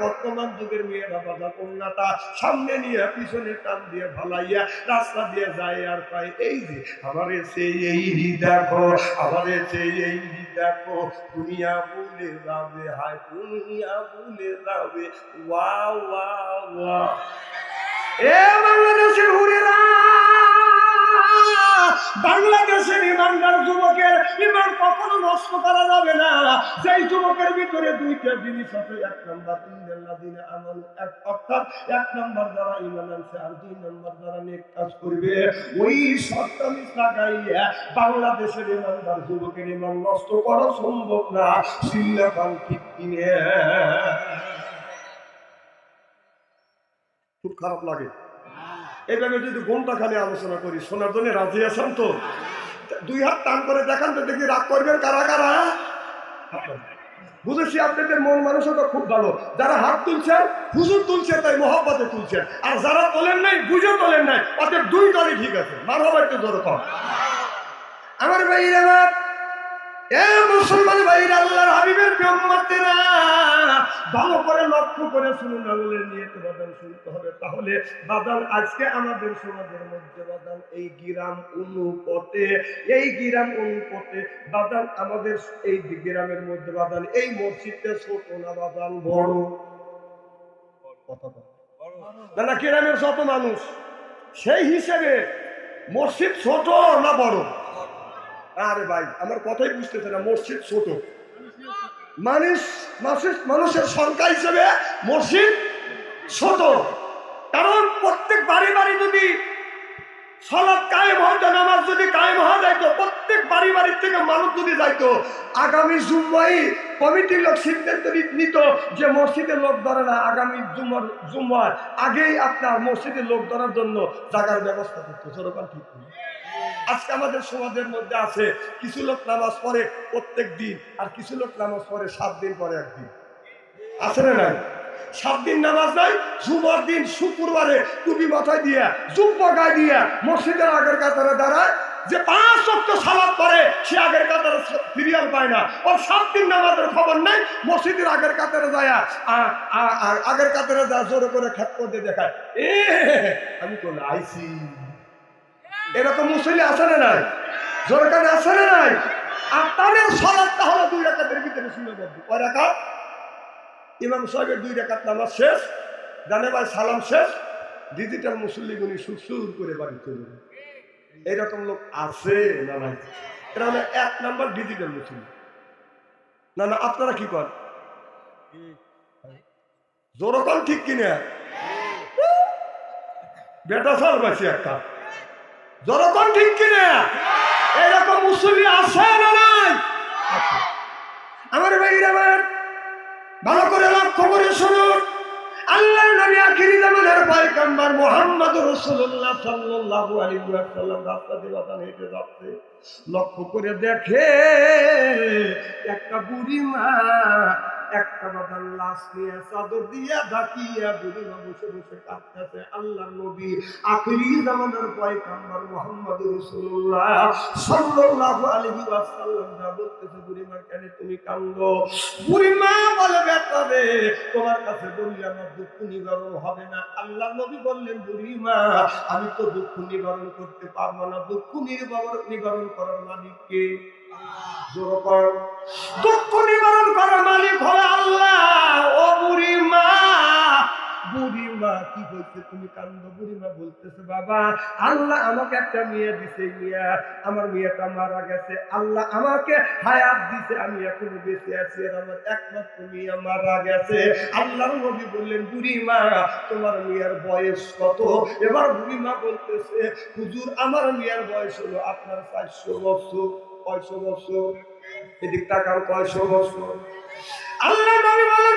বর্তমান যুগের মেয়েরা ওড়নাটা সামনে নিয়ে পিছনে টান দিয়ে ভালাইয়া রাস্তা দিয়ে যায় আর পায়। এই যে, আমার এসে এই দেখো, আমার এসে এই দেখো, দুনিয়া বলে যাবে, হায়, দুনিয়া বলে যাবে। ওয়া ওয়া ওয়া এ বাংলাদেশের হুরেরা! বাংলাদেশের ইমানদার যুবকের ইমান কখনো নষ্ট করা যাবে না। যেই যুবকের ভিতরে দুইটা জিনিস আছে, এক নাম্বার আমল এক অর্থাৎ এক নাম্বার যারা ইমান আনছে আর দুই নাম্বার যারা নেক কাজ করবে, ওই সত্য মিশ্রা গাইয়া বাংলাদেশের ইমানদার যুবকের ইমান নষ্ট করা সম্ভব না। ঠিক কিনে। খুব খারাপ লাগে। এইভাবে যদি ঘণ্টা খালি আলোচনা করি শোনার জন্য রাজি আছেন তো? দুই হাত টান করে দেখান তো দেখি রাগ করবেন কারা কারা বুঝেছি আপনাদের মন মানসিকতা খুব ভালো। যারা হাত তুলছেন হুজুর তুলছে, তাই মহব্বতে তুলছেন আর যারা তোলেন নাই বুঝে তোলেন নাই, অতএব দুই দলই ঠিক আছে। মার হবার একটু দরকার আমার ভাইরা এ মুসলমান ভাইরা আল্লাহর হাবিবের ব্রহ্মাতেরা ভালো করে লক্ষ্য করে শুনুন আমলের নিয়ে বাদান শুনতে হবে। তাহলে বাদান আজকে আমাদের সমাজের মধ্যে বাদান এই গিরাম অনুপতে, এই গিরাম অনুপতে বাদান আমাদের এই গ্রামের মধ্যে বাদান এই মসজিদটা ছোট না বাদান বড়। কথা না গ্রামের যত মানুষ, সেই হিসেবে মসজিদ ছোট না বড়? আরে ভাই, আমার কথাই বুঝতেছে না, মসজিদ ছোট। মানুষ মানুষের মানুষের সংখ্যা হিসেবে মসজিদ ছোট। কারণ প্রত্যেক বাড়ি বাড়ি যদি সলাৎ কায়েম হয়তো নামাজ যদি কায়েম হওয়া যাইতো, প্রত্যেক বাড়ি বাড়ির থেকে মানুষ যদি যাইতো, আগামী জুম্মাই কমিটির লোক সিদ্ধান্ত নিত যে মসজিদে লোক ধরে না, আগামী জুম্মার জুম্মার আগেই আপনার মসজিদে লোক ধরার জন্য জায়গার ব্যবস্থা করতো। সেরকম ঠিক আজকে আমাদের সমাজের মধ্যে আছে কিছু লোক নামাজ পড়ে প্রত্যেক দিন, আর কিছু লোক নামাজ পড়ে সাত দিন পরে একদিন। আছে না নাই? সাত দিন নামাজ নাই, জুমার দিন শুক্রবারে টুপি মাথায় দিয়া জুব্বা গায়ে দিয়া মসজিদের আগের কাতারে দাঁড়ায়, যে পাঁচ সপ্তাহ সালাদ পরে সে আগের কাতারে সিরিয়াল পায় না। ওর সাত দিন নামাজের খবর নেই, মসজিদের আগের কাতারে যায় আগের কাতারে যা জোরে করে খেপ করে দেখায়, এ, আমি কোন আইসি এরকম মুসলি আছে না নাই? জোরকান আছে না নাই? আর তাদের সলাদটা হলো দুই রাকাতের ভিতরে সীমাবদ্ধ কয় রাকাত? ইমাম সাহেবের দুই রাকাত নামাজ শেষ, জানে ভাই সালাম শেষ ডিজিটাল মুসল্লিগুনি সুর করে বাড়ি চলে। এইরকম লোক আছে না নাই? এরা হলো এক নাম্বার ডিজিটাল মুসলিম না না, আপনারা কি করেন জোরকন ঠিক কিনা? বেটা সাল বাসি একটা। জনগণ ঠিক কিনা? এরকম মুসলি আছে না নাই? আমার ভাইর আমার, ভালো করে লক্ষ্য করে শুনুন। আল্লাহ নবী আখিরি জামানের পয়গম্বর মুহাম্মদ রাসূলুল্লাহ সাল্লাল্লাহু আলাইহি ওয়াসাল্লাম রাস্তা দিয়ে বাতান হেঁটে যাচ্ছে। লক্ষ্য করে দেখে, একটা বুড়ি মা একটা লাশ চাদর দিয়ে ঢাকিয়া বসে বসে কাঁদতেছে। আল্লাহ নবী আখিরি জামানার পয়গম্বর মুহাম্মদ রাসূলুল্লাহ সাল্লাল্লাহু আলাইহি ওয়াসাল্লাম যা বলতেছে কেন তুমি কান্দো বুড়ি মা বলে বেটা রে তোমার কাছে বললে আমার দুঃখ নিবারণ হবে না। আল্লাহ নবী বললেন বুড়ি মা আমি তো দুঃখ নিবারণ করতে পারব না। দুঃখ নিবারণ নিবারণ করার মালিক কে? জোর কর দুঃখ নিবারণ করার মালিক আল্লাহ। ও বুড়ি মা বুড়ি মা কি তুমি কান্দ বুড়ি মা বলতেছে, বাবা, আল্লাহ আমাকে একটা মেয়ে দিছে মেয়ে। আমার মেয়েটা মারা গেছে। আল্লাহ আমাকে হায়াত দিছে, আমি এখনও বেঁচে আছি আর আমার একমাত্র মেয়ে মারা গেছে। নবী বললেন বুড়ি মা তোমার মেয়ের বয়স কত? এবার বুড়ি মা বলতেছে, হুজুর, আমার মেয়ের বয়স হলো আপনার চারশো বছর, কয়শো বছর? এদিক টাকার কয়শো বছর? আল্লাহ নবী বলেন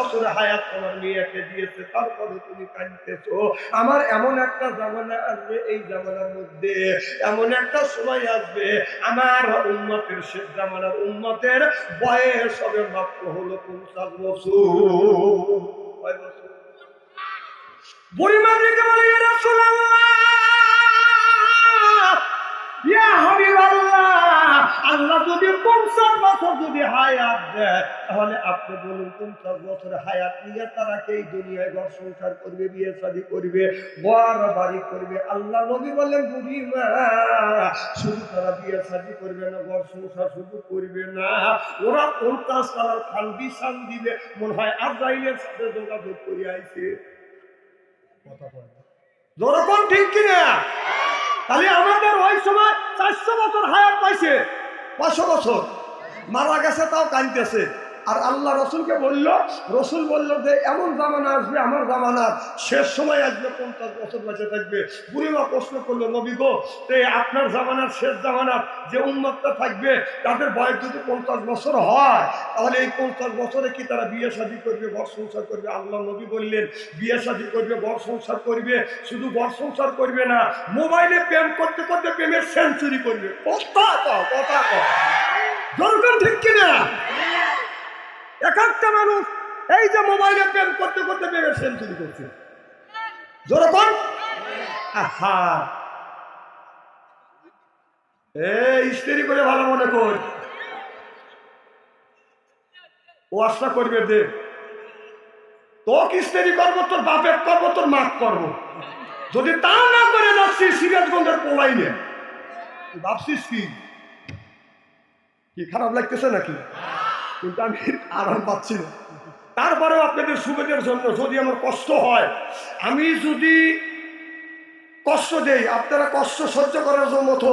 বছরের হায়াত তোমার মেয়েকে দিয়েছে তারপরে তুমি কাঁদতেছো। আমার এমন একটা জামানা আসবে এই জামানার মধ্যে এমন একটা সময় আসবে আমার উন্মতের শেষ জামানার উন্মতের বয়স হবে মাত্র হলো পঞ্চাশ বছর। কয় বছর? বুড়িমা দিকে বলে "ইয়া রাসূলুল্লাহ, আল্লাহ যদি পঞ্চাশ বছর যদি হায়াত দেয়, তাহলে আপনি বলুন পঞ্চাশ বছর হায়াত নিয়ে তারা কে দুনিয়ায় ঘর সংসার করবে, বিয়ে শাদি করবে বড় বাড়ি করবে। আল্লাহ নবী বলেন বুড়িমা শুধু তারা বিয়ে শাদী করবে না, ঘর সংসার শুধু করবে না। ওরা পঞ্চাশ তালার খান বিশান দিবে, মনে হয় আর আব্রাহিমের সাথে যোগাযোগ করে আইছে। যেরকম ঠিক কিনা? তাহলে আমাদের ওই সময় চারশো বছর হায়াত পাইছে। পাঁচশো বছর। মারা গেছে তাও কানতেছে আর আল্লাহ রসুলকে বলল, রসুল বলল যে, এমন জামানা আসবে, আমার জামানার শেষ সময় আসবে, পঞ্চাশ বছর বেঁচে থাকবে। বুড়িমা প্রশ্ন করল, নবী গো, তো আপনার জামানার শেষ জামানার যে উন্মতটা থাকবে, তাদের বয়স যদি পঞ্চাশ বছর হয়, তাহলে এই পঞ্চাশ বছরে কি তারা বিয়ে শাদী করবে, বর সংসার করবে? আল্লাহ নবী বললেন, বিয়ে শাদী করবে, বর সংসার করবে, শুধু বর সংসার করবে না, মোবাইলে প্রেম করতে করতে প্রেমের সেঞ্চুরি করবে। কথা কথা কও। দরকার ঠিক কিনা? এক একটা মানুষ এই যে মোবাইলে প্রেম করতে করতে প্রেমের সেঞ্চুরি করছে। যেরকম স্ত্রী করে ভালো মনে কর। ও আশা করবে দে তোকে স্ত্রী করব, তোর বাপের করব, তোর মাক করব। যদি তা না করে যাচ্ছি সিরাজগঞ্জের পোলাই নে। ভাবছিস কি খারাপ লাগতেছে নাকি? কিন্তু আমি আরাম পাচ্ছি না। তারপরেও আপনাদের সুবিধার জন্য যদি আমার কষ্ট হয়, আমি যদি কষ্ট দেই, আপনারা কষ্ট সহ্য করার জন্য মতো,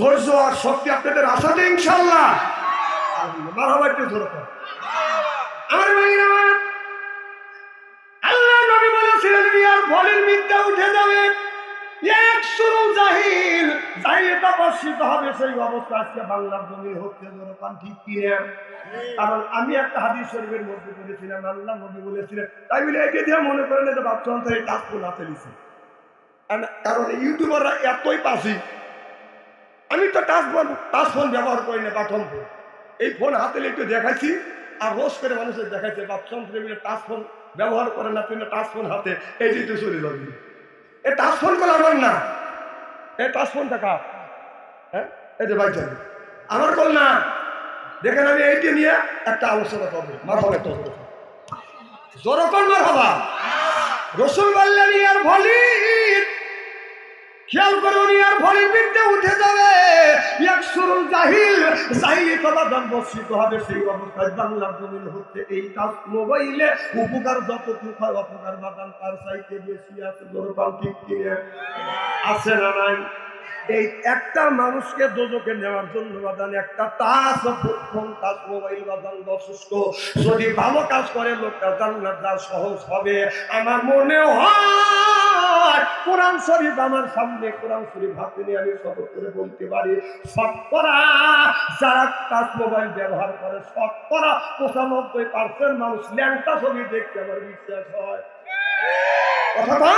ধৈর্য আর শক্তি আপনাদের আশাতে ইনশাল্লাহ মারহাবা একটু ধরে। আমার আল্লাহ নবী বলেছিলেন বিয়ার ফলের মিথ্যা উঠে যাবে। এক শুরু জাহিল জাহিলটা বর্ষিত হবে সেই অবস্থা আজকে বাংলার জমি হচ্ছে। ঠিক কি? কারণ আমি একটা হাদিস শরীফের মধ্যে পড়েছিলাম, আল্লাহ নবী বলেছিলেন, তাই বলে একে দিয়ে মনে করেন এটা ভাবছেন তো এই টাচ ফোন হাতে নিছে। কারণ ইউটিউবাররা এতই পাশি আমি তো টাচ ফোন টাচ ফোন ব্যবহার করি না বাটন ফোন এই ফোন হাতে একটু দেখাইছি, আর রোজ করে মানুষের দেখাইছে বাপসন প্রেমীরা টাচ ফোন ব্যবহার করে না, তুমি টাচ ফোন হাতে, এই তুই চলে যাবি। এ টাচ ফোন করে আমার না। এ টাচ ফোন দেখা হ্যাঁ? এই যে বাইক আমার কল না? দেখেন আমি এইটি নিয়ে একটা আলোচনা করব মার হবে তো জোরকন মার রসুল বললেন, ইয়ার ভলি, খেয়াল করুন, ইয়ার ভলির বিদ্যে উঠে যাবে। অবস্থায় এই কাজ উপকার অপকার তার বেশি আছে। ঠিক আছে না নাই? এই একটা মানুষকে দোজকে নেওয়ার জন্য বাদান, একটা টাচ ফোন টাচ মোবাইল বাদান যথেষ্ট যদি ভালো কাজ করে, লোকটা জান্নাত যা সহজ হবে। আমার মনে হয়, কোরআন শরীফ আমার সামনে, কোরআন শরীফ হাতে নিয়ে আমি শপথ করে বলতে পারি, শতকরা যারা টাচ মোবাইল ব্যবহার করে, শতকরা পঁচানব্বই পার্সেন্ট মানুষ ল্যাংটা ছবি দেখতে আমার বিশ্বাস হয়। কথা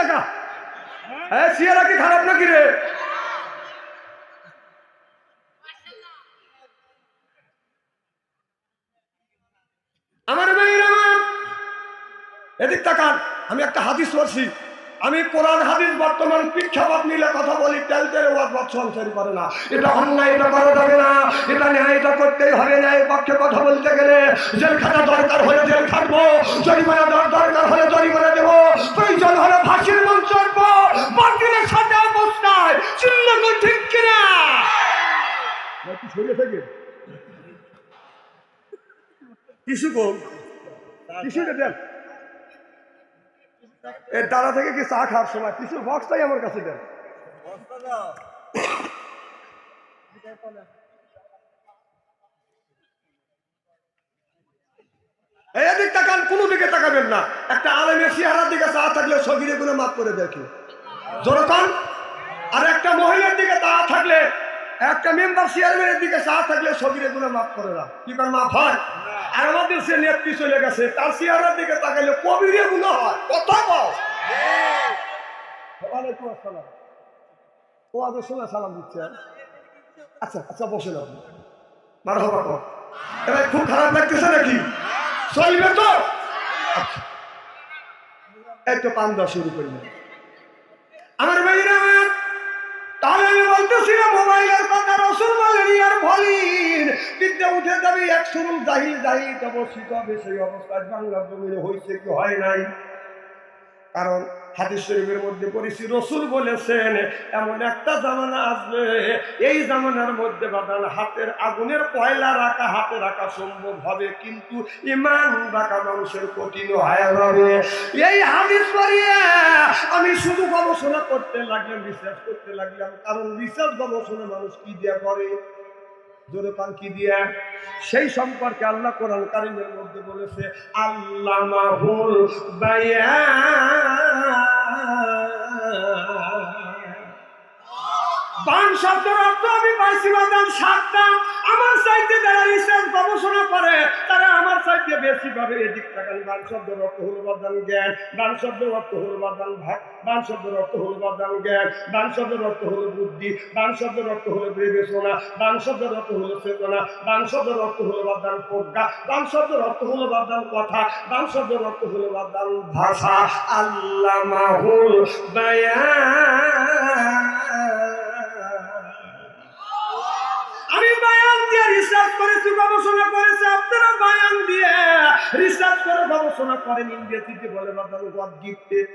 টাকা কি? খারাপ নাকি রে? আমার আমার এদিক তাকান আমি একটা হাদিস পড়ছি। আমি কোরআন হাদিস বর্তমান প্রেক্ষাপট নিলে কথা বলি তেল তেলে ওয়াজ বাদ সংসারই করে না। এটা অন্যায় এটা করা যাবে না। এটা ন্যায় এটা করতেই হবে না এই পক্ষে কথা বলতে গেলে জেলখানা দরকার হলে জেল খাটবো জরিমানা দেওয়ার দরকার হলে জরিমানা দেবো প্রয়োজন হলে ফাঁসির মঞ্চ বাতিলের সাথে অবস্থায় চিল্লাগুলো ঠিক কিনা একটু সরে থেকে কিছু কম কিছুটা দেন এর থেকে কি চা খাওয়ার সময়? কিছু বক্সটাই আমার কাছে দেন। এই এদিক তাকান কোনো দিকে তাকাবেন না। একটা আলেমের চেহারার দিকে চা থাকলে সগিরে গুলো মাফ করে দেখি জোরকান আর একটা মহিলার দিকে তা থাকলে একটা মেম্বার চেয়ারম্যানের দিকে চা থাকলে সগিরে গুলো মাফ করে না কি মাফ হয়? আর আমাদের সে নেত্রী চলে গেছে, তার চেহারার দিকে তাকাইলে কবিরে গুলো হয়, কথা কও। ওয়ালাইকুম ও আদর সময় সালাম দিচ্ছেন আচ্ছা আচ্ছা বসে না মার হবা কর এবার খুব খারাপ লাগতেছে নাকি? চলবে তো? আচ্ছা। এই তো পান দেওয়া শুরু করলেন আমার ভাইরা তাহলে আমি মোবাইলের কথা রসুল উঠে যাবে এক সুরুল জাহিল জাহিল অবস্থিত হবে সেই অবস্থায় বাংলার জমিনে হয়েছে কি হয় নাই? কারণ হাদিস শরীফের মধ্যে পড়েছি, রসুল বলেছেন, এমন একটা জামানা আসবে, এই জামানার মধ্যে বাদান হাতের আগুনের পয়লা রাখা হাতে রাখা সম্ভব হবে, কিন্তু ইমান রাখা মানুষের কঠিন হয়ে যাবে। এই হাদিস পড়িয়ে আমি শুধু গবেষণা করতে লাগলাম, রিসার্চ করতে লাগলাম, কারণ রিসার্চ গবেষণা মানুষ কি দিয়া করে? জোরে পান, কি দিয়া? সেই সম্পর্কে আল্লাহ কোরআন কারিমের মধ্যে বলেছে আল্লাহ মাহুল বান শব্দের অর্থ আমি পাইছি বাদাম সাতটা আমার সাইডে গবেষণা করে তারা আমার সাইডে বেশি ভাবে এদিক তাকান বান শব্দের অর্থ হলো বাদান জ্ঞান বান শব্দের অর্থ হল বাদান ভাগ বান শব্দের অর্থ হলো বাদান জ্ঞান বান শব্দের অর্থ হল বুদ্ধি বান শব্দের অর্থ হলো বিবেচনা বান শব্দের অর্থ হলো চেতনা বান শব্দের অর্থ হল বাদান প্রজ্ঞা বান শব্দের অর্থ হল বাদান কথা বান শব্দের অর্থ হলো বাদান ভাষা। আল্লাহ মাহুল আমি বায়ান দিয়ে রিসার্চ করেছি, গবেষণা করেছে, আপনারা বায়ান দিয়ে রিসার্চ করে গবেষণা করেন ইংরেজিতে বলে বাবা গড গিফটেড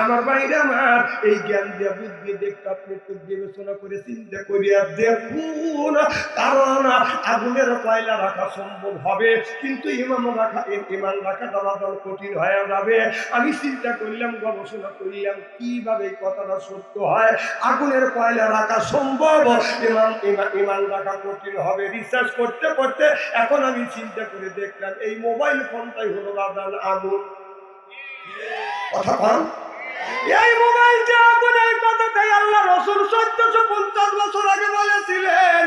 আমার বাইরে আমার, এই জ্ঞান বুদ্ধি দেখতে আপনি একটু বিবেচনা করে চিন্তা করিয়া দেখুন, কারণ আগুনের কয়লা রাখা সম্ভব হবে, কিন্তু ইমান রাখা ইমান বাদাল কঠিন হয়ে যাবে। আমি চিন্তা করলাম, গবেষণা করলাম, কীভাবে কথাটা সত্য হয়? আগুনের কয়লা রাখা সম্ভব? ইমান ইমান রাখা কঠিন হবে। রিসার্চ করতে করতে, এখন আমি চিন্তা করে দেখলাম, এই মোবাইল ফোনটাই হলো বাদাল আগুন। কথা কন। এই মোবাইলটা আগুন এই আল্লাহ রসুল চোদ্দশো পঞ্চাশ বছর আগে বলেছিলেন,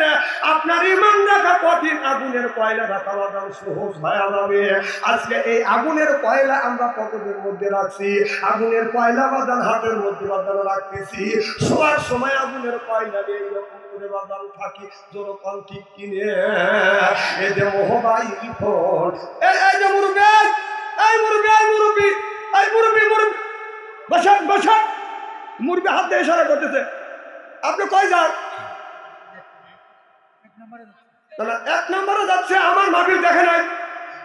আপনার ইমান রাখা কঠিন আগুনের কয়লা রাখা বাদাম সহজ হয়ে যাবে আজকে এই আগুনের কয়লা আমরা পকেটের মধ্যে রাখছি, আগুনের কয়লা বাদান হাতের মধ্যে বাদান রাখতেছি। শোয়ার সময় আগুনের কয়লা নিয়ে থাকি যেরকম ঠিক কিনে। এই যে মোহবাইল ফোন এই যে মুরব্বী, এই মুরব্বী এই মুরব্বী এই মুরব্বী মুরব্বী। বসান বসান। মুরব্বী হাত দিয়ে ইশারা করতেছে। আপনি কই যান? এক নম্বরে যাচ্ছে, আমার মাবিল দেখে নাই।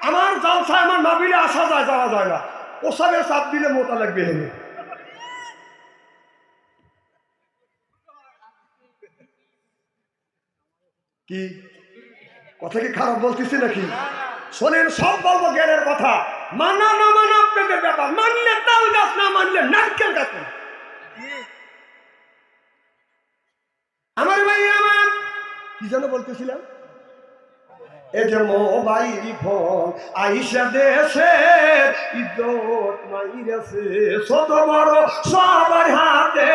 আমার জালসা, আমার মাবিলে আসা যায়, যাওয়া যায় না। ওসবের চাপ দিলে মোটা লাগবে হেনে কি? কথা কি খারাপ বলতেছি নাকি? শোনেন, সব বলব জ্ঞানের কথা। মানা না মানা, আপনাদের ব্যাপার। মানলে তাল গাছ, না মানলে নারকেল গাছ না। আমার ভাই, আমার। কি যেন বলতেছিলাম? এই যে মোবাইল ফোন আইসা দেশে, ইজ্জত মাইরেছে। ছোট বড় সবার হাতে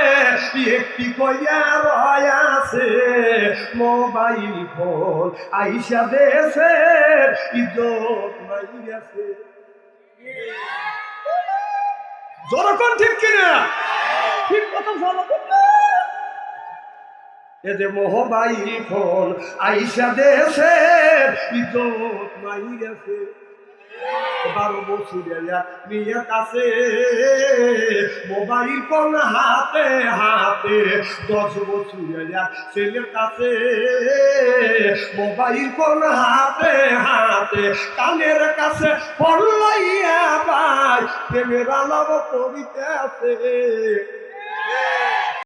একটি কইয়া রয়াছে মোবাইল ফোন আইসা দেশে, ইজ্জত মাইরেছে। জনগণ ঠিক কিনা? ঠিক কথা জনগণ এ যে মোহবাইল ফোন, আইসা দেশে ইজত মাই গেছে বারো বছরের মেয়ের কাছে, মোবাইল ফোন হাতে হাতে, দশ বছরের ছেলের কাছে, মোবাইল ফোন হাতে হাতে, কানের কাছে পড়লাইয়া ভাই প্রেমের আলাপ করিতে আছে